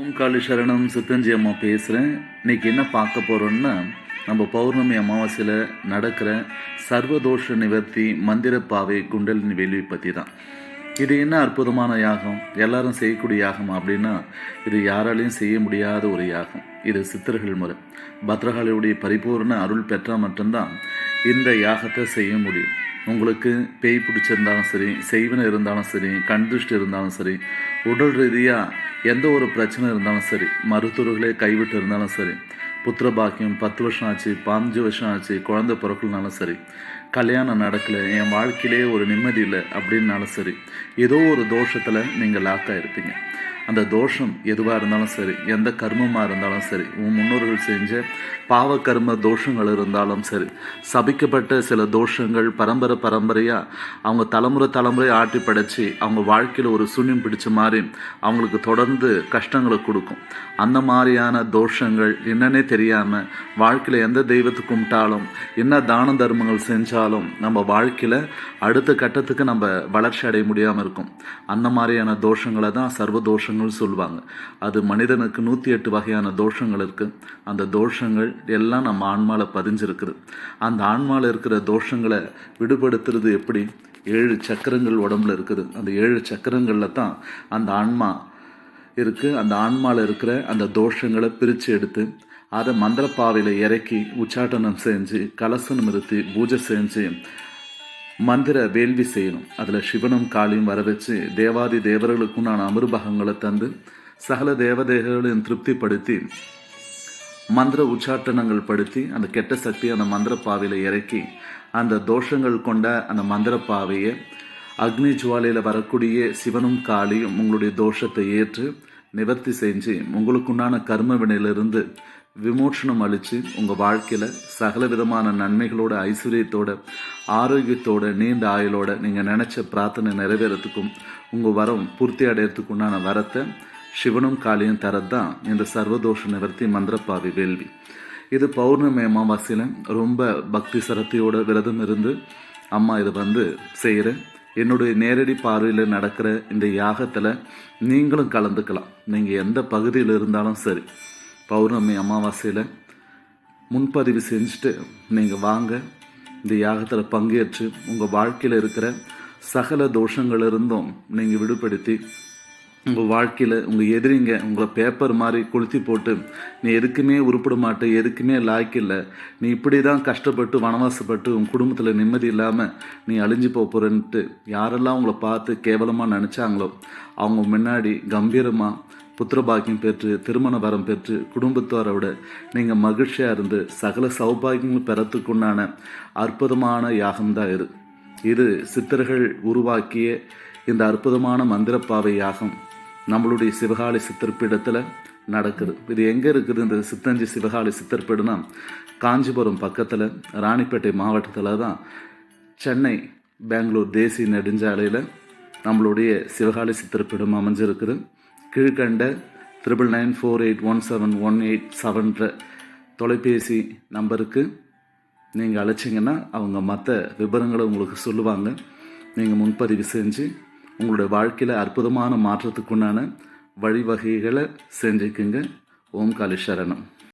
ஓம்காளி சரணம் சித்தஞ்சி அம்மா பேசுகிறேன் இன்னைக்கு என்ன பார்க்க போகிறோன்னா நம்ம பௌர்ணமி அமாவாசையில் நடக்கிற சர்வதோஷ நிவர்த்தி மந்திரப்பாவை குண்டலின் வேள்வி பற்றி தான் இது என்ன அற்புதமான யாகம்? எல்லாரும் செய்யக்கூடிய யாகம் அப்படின்னா இது யாராலையும் செய்ய முடியாத ஒரு யாகம். இது சித்தர்கள் முறை. பத்ரகாளியுடைய பரிபூர்ண அருள் பெற்றால் மட்டும்தான் இந்த யாகத்தை செய்ய முடியும். உங்களுக்கு பேய் பிடிச்சிருந்தாலும் சரி செய்வன இருந்தாலும் சரி கண் திருஷ்டி இருந்தாலும் சரி உடல் ரீதியாக எந்த ஒரு பிரச்சனை இருந்தாலும் சரி மருத்துவர்களே கைவிட்டு இருந்தாலும் சரி புத்திர பாக்கியம் பத்து வருஷம் ஆச்சு பாஞ்சு வருஷம் ஆச்சு குழந்தை பிறக்கலனாலும் சரி. கல்யாணம் நடக்கலை என் வாழ்க்கையிலே ஒரு நிம்மதி இல்லை அப்படின்னாலும் சரி. ஏதோ ஒரு தோஷத்தில் நீங்கள் லாக்காக இருப்பீங்க அந்த தோஷம் எதுவாக இருந்தாலும் சரி எந்த கர்மமாக இருந்தாலும் சரி உன் முன்னோர்கள் செஞ்ச பாவ கர்ம தோஷங்கள் இருந்தாலும் சரி சபிக்கப்பட்ட சில தோஷங்கள் பரம்பரை பரம்பரையாக அவங்க தலைமுறை தலைமுறை ஆட்டி படைச்சி அவங்க வாழ்க்கையில் ஒரு சூன்யம் பிடிச்ச மாதிரி அவங்களுக்கு தொடர்ந்து கஷ்டங்களை கொடுக்கும். அந்த மாதிரியான தோஷங்கள் என்னன்னே தெரியாமல் வாழ்க்கையில் எந்த தெய்வத்தை கும்பிட்டாலும் என்ன தான தர்மங்கள் செஞ்சாலும் நம்ம வாழ்க்கையில் அடுத்த கட்டத்துக்கு நம்ம வளர்ச்சி அடைய முடியாமல் இருக்கும். அந்த மாதிரியான தோஷங்களை தான் சர்வ தோஷங்கள் சொல்லுவாங்க. அது மனிதனுக்கு நூற்றி எட்டு வகையான தோஷங்கள் இருக்குது அந்த தோஷங்கள் எல்லாம் நம்ம ஆன்மாவில் பதிஞ்சிருக்குது. அந்த ஆன்மாவில் இருக்கிற தோஷங்களை விடுபடுத்துறது எப்படி? ஏழு சக்கரங்கள் உடம்புல இருக்குது. அந்த ஏழு சக்கரங்களில் தான் அந்த ஆன்மா இருக்குது அந்த ஆன்மாவில் இருக்கிற அந்த தோஷங்களை பிரித்து எடுத்து அதை மந்திரப்பாவையில் இறக்கி உச்சாட்டனம் செஞ்சு கலசனம் நிறுத்தி பூஜை செஞ்சு மந்திர வேள்வி செய்யணும் அதில் சிவனும் காளியும் வர வச்சு தேவாதி தேவர்களுக்குண்டான அமிர்பகங்களை தந்து சகல தேவதேவர்களையும் திருப்திப்படுத்தி மந்திர உச்சாட்டனங்கள் படுத்தி அந்த கெட்ட சக்தியை அந்த மந்திரப்பாவையில் இறக்கி அந்த தோஷங்கள் கொண்ட அந்த மந்திரப்பாவையை அக்னி ஜுவாலையில் வரக்கூடிய சிவனும் காளியும் உங்களுடைய தோஷத்தை ஏற்று நிவர்த்தி செஞ்சு உங்களுக்குண்டான கர்ம வினையிலிருந்து விமோசனம் அளித்து உங்கள் வாழ்க்கையில் சகல விதமான நன்மைகளோட ஐஸ்வர்யத்தோட ஆரோக்கியத்தோட நீண்ட ஆயுளோட நீங்கள் நினச்ச பிரார்த்தனை நிறைவேறத்துக்கும் உங்கள் வரம் பூர்த்தி அடையிறதுக்கு உண்டான வரத்தை சிவனும் காளியும் தரது தான் இந்த சர்வதோஷ நிவர்த்தி மந்திரப்பாவி வேள்வி. இது பௌர்ணமி அமாவாசையில் ரொம்ப பக்தி சரத்தையோட விரதம் இருந்து அம்மா இதை வந்து செய்கிறேன் என்னுடைய நேரடி பார்வையில் நடக்கிற இந்த யாகத்தில் நீங்களும் கலந்துக்கலாம். நீங்கள் எந்த பகுதியில் இருந்தாலும் சரி. பௌர்ணமி அமாவாசையில் முன்பதிவு செஞ்சுட்டு நீங்கள் வாங்க. இந்த யாகத்தில் பங்கேற்று உங்கள் வாழ்க்கையில் இருக்கிற சகல தோஷங்களிலிருந்தும் நீங்கள் விடுபடுத்தி உங்கள் வாழ்க்கையில் உங்கள் எதிரிங்க உங்களை பேப்பர் மாதிரி கொளுத்தி போட்டு நீ எதுக்குமே உருப்பிட மாட்டே எதுக்குமே லாய்க்கில்லை நீ இப்படி தான் கஷ்டப்பட்டு வனவாசப்பட்டு உன் குடும்பத்தில் நிம்மதி இல்லாமல் நீ அழிஞ்சு போக போகிறன்ட்டு யாரெல்லாம் உங்களை பார்த்து கேவலமாக நினச்சாங்களோ அவங்க முன்னாடி கம்பீரமாக புத்திரபாக்கியம் பெற்று திருமண வரம் பெற்று குடும்பத்தாரோட நீங்கள் மகிழ்ச்சியாக இருந்து சகல சௌபாகியங்கள் பெறத்துக்குண்டான அற்புதமான யாகம்தான் இது. இது சித்தர்கள் உருவாக்கிய இந்த அற்புதமான மந்திரப்பாவை யாகம் நம்மளுடைய சிவகாளி சித்தர்பீடத்தில் நடக்குது. இது எங்கே இருக்குது? இந்த சித்தஞ்சி சிவகாளி சித்தர்பீடுனா காஞ்சிபுரம் பக்கத்தில் ராணிப்பேட்டை மாவட்டத்தில் தான் சென்னை பெங்களூர் தேசிய நெடுஞ்சாலையில் நம்மளுடைய சிவகாளி சித்தர்பீடம் அமைஞ்சிருக்குது. கீழ்கண்ட triple nine four eight one seven one eight செவன்ற தொலைபேசி நம்பருக்கு நீங்கள் அழைச்சிங்கன்னா அவங்க மற்ற விவரங்களை உங்களுக்கு சொல்லுவாங்க. நீங்கள் முன்பதிவு செஞ்சு உங்களுடைய வாழ்க்கையில் அற்புதமான மாற்றத்துக்குண்டான வழிவகைகளை செஞ்சுக்குங்க. ஓம் காலி சரணம்